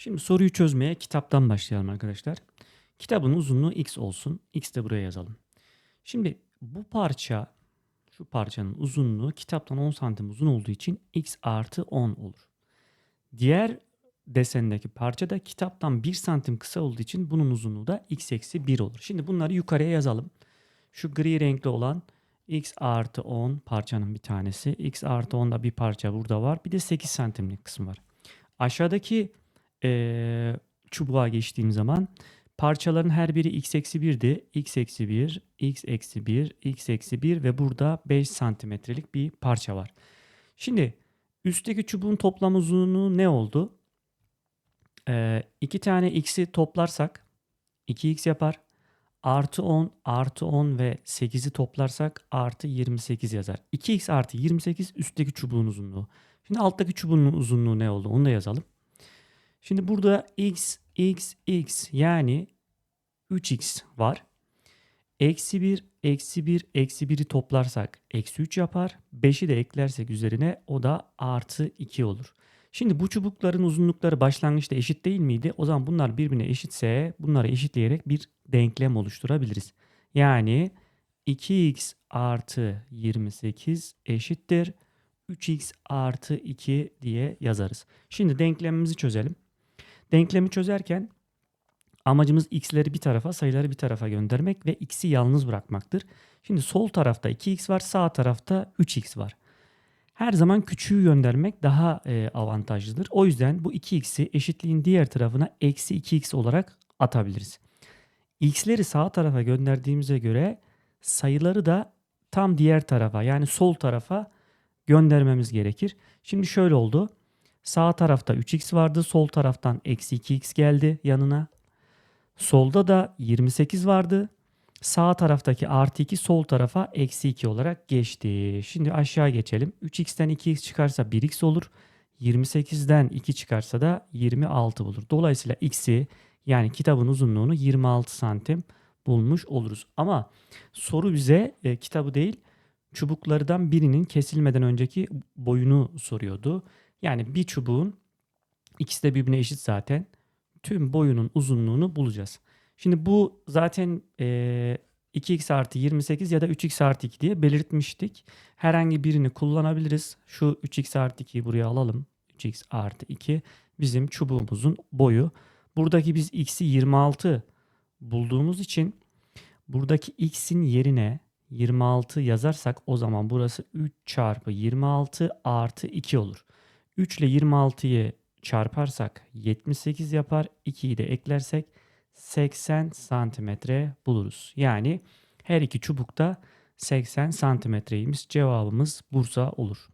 Şimdi soruyu çözmeye kitaptan başlayalım arkadaşlar. Kitabın uzunluğu x olsun. X de buraya yazalım. Şimdi bu parça, şu parçanın uzunluğu kitaptan 10 santim uzun olduğu için x artı 10 olur. Diğer desendeki parça da kitaptan 1 santim kısa olduğu için bunun uzunluğu da x eksi 1 olur. Şimdi bunları yukarıya yazalım. Şu gri renkli olan x artı 10 parçanın bir tanesi. x artı 10 da bir parça burada var. Bir de 8 santimlik kısım var. Aşağıdaki eee, çubuğa geçtiğim zaman parçaların her biri x eksi 1'di. x eksi 1, x eksi 1, x eksi 1 ve burada 5 santimetrelik bir parça var. Şimdi üstteki çubuğun toplam uzunluğu ne oldu? Eee iki tane x'i toplarsak 2x yapar. Artı 10, artı 10 ve 8'i toplarsak artı 28 yazar. 2x artı 28 üstteki çubuğun uzunluğu. Şimdi alttaki çubuğun uzunluğu ne oldu? Onu da yazalım. Şimdi burada x, x, x yani 3x var. Eksi 1, eksi 1, eksi 1'i toplarsak eksi 3 yapar. 5'i de eklersek üzerine o da artı 2 olur. Şimdi bu çubukların uzunlukları başlangıçta eşit değil miydi? O zaman bunlar birbirine eşitse bunları eşitleyerek bir denklem oluşturabiliriz. Yani 2x artı 28 eşittir 3x artı 2 diye yazarız. Şimdi denklemimizi çözelim. Denklemi çözerken amacımız x'leri bir tarafa sayıları bir tarafa göndermek ve x'i yalnız bırakmaktır. Şimdi sol tarafta 2x var sağ tarafta 3x var. Her zaman küçüğü göndermek daha e, avantajlıdır. O yüzden bu 2x'i eşitliğin diğer tarafına eksi 2x olarak atabiliriz. x'leri sağ tarafa gönderdiğimize göre sayıları da tam diğer tarafa yani sol tarafa göndermemiz gerekir. Şimdi şöyle oldu. Sağ tarafta 3x vardı. Sol taraftan eksi 2x geldi yanına. Solda da 28 vardı. Sağ taraftaki artı 2 sol tarafa eksi 2 olarak geçti. Şimdi aşağı geçelim. 3x'ten 2x çıkarsa 1x olur. 28'den 2 çıkarsa da 26 bulur. Dolayısıyla x'i yani kitabın uzunluğunu 26 santim bulmuş oluruz. Ama soru bize e, kitabı değil çubuklardan birinin kesilmeden önceki boyunu soruyordu. Yani bir çubuğun ikisi de birbirine eşit zaten. Tüm boyunun uzunluğunu bulacağız. Şimdi bu zaten e, 2x artı 28 ya da 3x artı 2 diye belirtmiştik. Herhangi birini kullanabiliriz. Şu 3x artı 2'yi buraya alalım. 3x artı 2 bizim çubuğumuzun boyu. Buradaki biz x'i 26 bulduğumuz için buradaki x'in yerine 26 yazarsak o zaman burası 3 çarpı 26 artı 2 olur. 3 ile 26'yı çarparsak 78 yapar. 2'yi de eklersek 80 santimetre buluruz. Yani her iki çubukta 80 santimetreymiş. Cevabımız Bursa olur.